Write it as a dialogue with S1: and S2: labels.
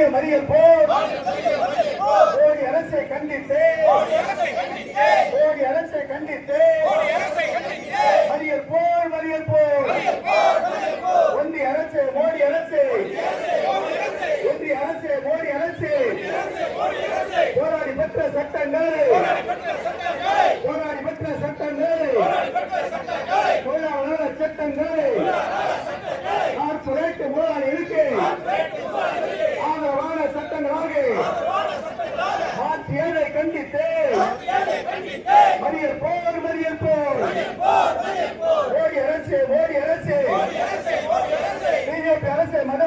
S1: மறியல் மறியல் போர். மோடி அரசை கண்டித்து. மோடி அரசை கண்டித்து. மறியல் போர் மறியல் போர். ஒன்றிய அரசு மோடி அரசு. ஒன்றிய அரசு மோடி அரசு. போராடி பெற்ற சட்டங்கள். போராடி பெற்ற சட்டங்கள். போராடி சட்டங்கள். மறியல் போர் மறியல் போர். மோடி அரசு மோடி அரசு. பிஜேபி அரசு மத